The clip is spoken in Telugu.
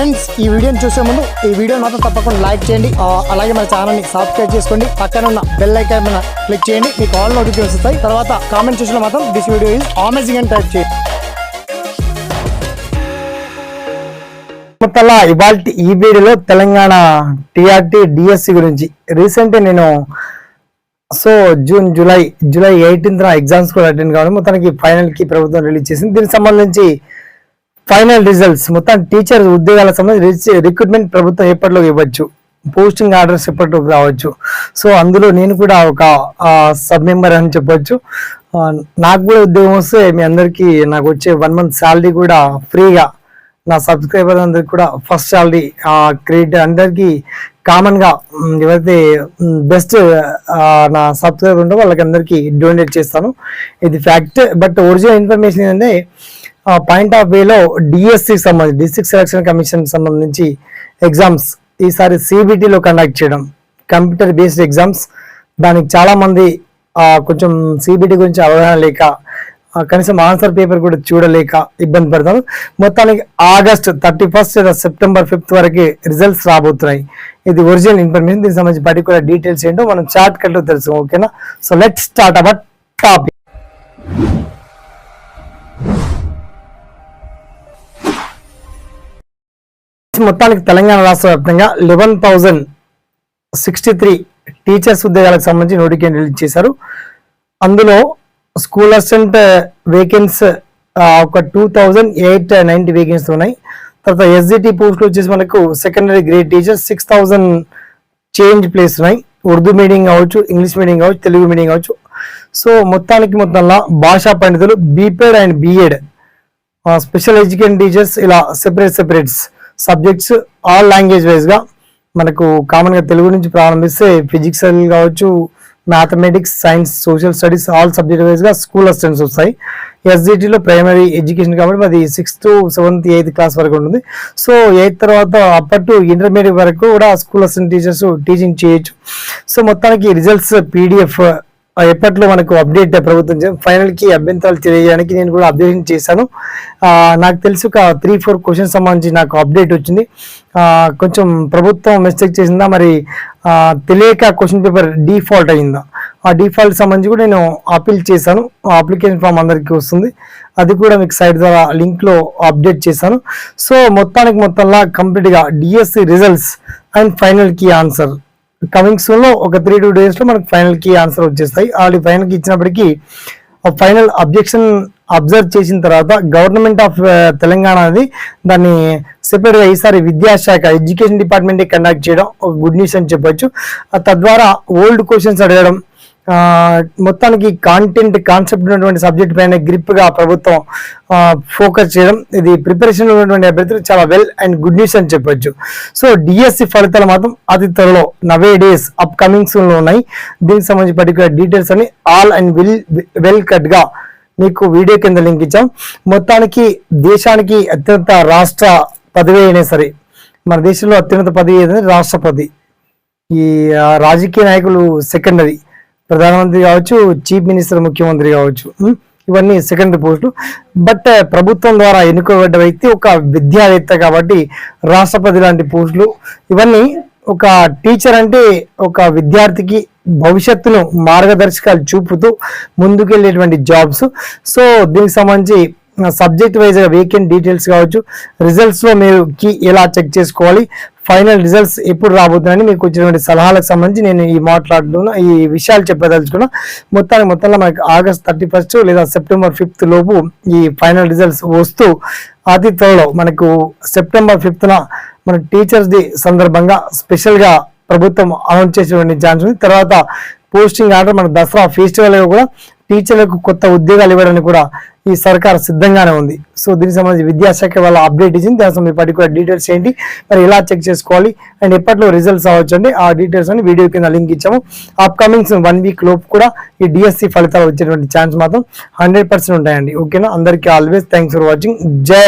ఫ్రెండ్స్ ఈ వీడియోని చూసే ముందు ఈ వీడియో మాత్రం తప్పకుండా లైక్ చేయండి. అలాగే మన ఛానల్ని సబ్స్క్రైబ్ చేసుకోండి. పక్కన ఉన్న బెల్ ఐకాన్ మీద క్లిక్ చేయండి. మీకు ఆల్ నోటిఫికేషన్ వస్తాయి. తర్వాత కామెంట్ చూసిన మాత్రం దిస్ వీడియో ఈజ్ అమేజింగ్ అని టైప్ చేయండి. మొత్తంలో ఇవాళ ఈ వీడియోలో తెలంగాణ టీఆర్టీ డిఎస్సి గురించి. రీసెంట్ నేను so June July July eighteenth exams కూడా అటెండ్ కావడం. మొత్తానికి ఫైనల్కి ప్రభుత్వం రిలీజ్ చేసింది. దీనికి సంబంధించి ఫైనల్ రిజల్ట్స్. మొత్తం టీచర్ ఉద్యోగాలకు సంబంధించి రిక్రూట్మెంట్ ప్రభుత్వం ఎప్పటిలోకి ఇవ్వచ్చు. పోస్టింగ్ ఆర్డర్స్ ఎప్పటిలోకి రావచ్చు. సో అందులో నేను కూడా ఒక సబ్ మెంబర్ అని చెప్పొచ్చు. నాకు కూడా ఉద్యోగం వస్తే మీ అందరికీ నాకు వచ్చే వన్ మంత్ శాలరీ కూడా ఫ్రీగా. నా సబ్స్క్రైబర్ అందరికి కూడా ఫస్ట్ శాలరీ క్రెడిట్ అందరికీ కామన్గా ఎవరైతే బెస్ట్ నా సబ్స్క్రైబర్ ఉంటో వాళ్ళకి అందరికీ డొనేట్ చేస్తాను. ఇది ఫ్యాక్ట్. బట్ ఒరిజినల్ ఇన్ఫర్మేషన్ ఏంటంటే పాయింట్ ఆఫ్ వేలో డిఎస్సి సంబంధించి డిస్ట్రిక్ట్ సెలక్షన్ కమిషన్ సంబంధించి ఎగ్జామ్స్ ఈసారి సిబిటీలో కండక్ట్ చేయడం. కంప్యూటర్ బేస్డ్ ఎగ్జామ్స్ దానికి చాలామంది కొంచెం సిబిటి గురించి అవగాహన లేక కనీసం ఆన్సర్ పేపర్ కూడా చూడలేక ఇబ్బంది పడతారు. మొత్తానికి ఆగస్ట్ థర్టీ ఫస్ట్ లేదా సెప్టెంబర్ ఫిఫ్త్ వరకు రిజల్ట్స్ రాబోతున్నాయి. ఇది ఒరిజినల్ ఇన్ఫర్మేషన్ దీనికి సంబంధించి పర్టికులర్ డీటెయిల్స్ ఏంటో మనం చార్ట్ కట్లో తెలుసు ఓకేనా so let start our topic మొత్తానికి తెలంగాణ రాష్ట్ర వ్యాప్తంగా eleven thousand sixty three teachers ఉద్యోగాలకు సంబంధించి నోటిఫికేషన్ రిలీజ్ చేశారు. అందులో స్కూల్ అసిస్టెంట్ వేకెన్స్ ఒక two thousand eight ninety vacancies ఉన్నాయి. తర్వాత ఎస్జిటి పోస్టులు వచ్చేసి మనకు secondary grade teachers six thousand change place ఉన్నాయి. ఉర్దూ మీడియం కావచ్చు ఇంగ్లీష్ మీడియం కావచ్చు తెలుగు మీడియం కావచ్చు. సో మొత్తానికి మొత్తంలో భాషా పండితులు BPEd and BEd special education teachers ఇలా separate separates subjects all language వైజ్గా మనకు కామన్గా తెలుగు నుంచి ప్రారంభిస్తే ఫిజిక్స్ కావచ్చు mathematics science social studies all subject వైజ్గా స్కూల్ అసిస్టెంట్స్ వస్తాయి. ఎస్జిటీలో ప్రైమరీ ఎడ్యుకేషన్ కాబట్టి అది సిక్స్త్ సెవెంత్ ఎయిత్ క్లాస్ వరకు ఉంటుంది. సో ఎయిత్ తర్వాత అప్పర్ టు ఇంటర్మీడియట్ వరకు కూడా స్కూల్ అసిస్టెంట్ టీచర్స్ టీచింగ్ చేయొచ్చు. సో మొత్తానికి రిజల్ట్స్ పీడిఎఫ్ ఎప్పట్లో మనకు అప్డేట్ ప్రభుత్వం ఫైనల్కి అభ్యంతరాలు తెలియజేయడానికి నేను కూడా అప్డేషన్ చేశాను. నాకు తెలిసి ఒక త్రీ ఫోర్ క్వశ్చన్స్ సంబంధించి నాకు అప్డేట్ వచ్చింది. కొంచెం ప్రభుత్వం మిస్టేక్ చేసిందా? మరి తెలియక క్వశ్చన్ పేపర్ డిఫాల్ట్ అయిందా? ఆ డిఫాల్ట్ సంబంధించి కూడా నేను అపీల్ చేశాను. ఆ అప్లికేషన్ ఫామ్ అందరికీ వస్తుంది. అది కూడా మీకు సైట్ ద్వారా లింక్లో అప్డేట్ చేశాను. సో మొత్తానికి మొత్తంలా కంప్లీట్గా డిఎస్సి రిజల్ట్స్ అండ్ ఫైనల్కి ఆన్సర్ కమింగ్ సూన్లో ఒక త్రీ టూ డేస్లో మనకి ఫైనల్కి ఆన్సర్ వచ్చేస్తాయి. ఆల్రెడీ ఫైనల్కి ఇచ్చినప్పటికీ ఫైనల్ అబ్జెక్షన్ అబ్జర్వ్ చేసిన తర్వాత గవర్నమెంట్ ఆఫ్ uh, తెలంగాణ అనేది దాన్ని సెపరేట్గా ఈసారి విద్యాశాఖ ఎడ్యుకేషన్ డిపార్ట్మెంట్ కండక్ట్ చేయడం ఒక గుడ్ న్యూస్ అని చెప్పొచ్చు. తద్వారా ఓల్డ్ క్వశ్చన్స్ అడగడం మొత్తానికి కాంటెంట్ కాన్సెప్ట్ ఉన్నటువంటి సబ్జెక్ట్ పైన గ్రిప్గా ప్రభుత్వం ఫోకస్ చేయడం ఇది ప్రిపరేషన్ ఉన్నటువంటి అభ్యర్థులు చాలా వెల్ అండ్ గుడ్ న్యూస్ అని చెప్పొచ్చు. సో డిఎస్సి ఫలితాలు మాత్రం అతి త్వరలో నవే డేస్ అప్ కమింగ్స్లో లో ఉన్నాయి. దీనికి సంబంధించి పర్టికులర్ డీటెయిల్స్ అని ఆల్ అండ్ విల్ వెల్ కట్గా మీకు వీడియో కింద లింక్ ఇచ్చాం. మొత్తానికి దేశానికి అత్యంత రాష్ట్ర పదవి అయినా సరే మన దేశంలో అత్యున్నత పదవి ఏదంటే రాష్ట్రపతి. ఈ రాజకీయ నాయకులు సెకండరీ ప్రధానమంత్రి కావచ్చు చీఫ్ మినిస్టర్ ముఖ్యమంత్రి కావచ్చు ఇవన్నీ సెకండరీ పోస్టులు బట్ ప్రభుత్వం ద్వారా ఎన్నుకోబడ్డ వ్యక్తి ఒక విద్యావేత్త కాబట్టి రాష్ట్రపతి లాంటి పోస్టులు. ఇవన్నీ ఒక టీచర్ అంటే ఒక విద్యార్థికి భవిష్యత్తును మార్గదర్శకాలు చూపుతూ ముందుకెళ్ళేటువంటి జాబ్స్. సో దీనికి సంబంధించి subject wise weekend vacant details కావచ్చు రిజల్ట్స్లో మీరు కి ఎలా చెక్ చేసుకోవాలి ఫైనల్ రిజల్ట్స్ ఎప్పుడు రాబోతున్నాయని మీకు వచ్చినటువంటి సలహాలకు సంబంధించి నేను ఈ మాట్లాడుతున్నా ఈ విషయాలు చెప్పదలుచుకున్నా. మొత్తానికి మొత్తంలో మనకి ఆగస్ట్ థర్టీ ఫస్ట్ లేదా సెప్టెంబర్ ఫిఫ్త్ లోపు ఈ ఫైనల్ రిజల్ట్స్ వస్తూ అతి త్వరలో మనకు సెప్టెంబర్ ఫిఫ్త్న మన టీచర్స్ డే సందర్భంగా స్పెషల్గా ప్రభుత్వం అనౌన్స్ చేసేటువంటి ఛాన్స్ ఉంది. తర్వాత పోస్టింగ్ ఆర్డర్ మన దసరా ఫెస్టివల్ కూడా టీచర్లకు కొత్త ఉద్యోగాలు ఇవ్వడానికి కూడా ఈ సర్కార్ సిద్ధంగానే ఉంది. సో దీనికి సంబంధించి విద్యాశాఖ వాళ్ళ అప్డేట్ ఇచ్చింది. దాని సంబంధించి పర్టికులర్ డీటెయిల్స్ ఏంటి? మరి ఎలా చెక్ చేసుకోవాలి? అండ్ ఎప్పట్లో రిజల్ట్స్ అవ్వచ్చు అండి? ఆ డీటెయిల్స్ అని వీడియో కింద లింక్ ఇచ్చాము. అప్కమింగ్స్ వన్ వీక్ లోపు కూడా ఈ డిఎస్సి ఫలితాలు వచ్చేటువంటి ఛాన్స్ మాత్రం హండ్రెడ్ పర్సెంట్ ఉంటాయండి. ఓకేనా అందరికీ ఆల్వేస్ థ్యాంక్స్ ఫర్ వాచింగ్ జై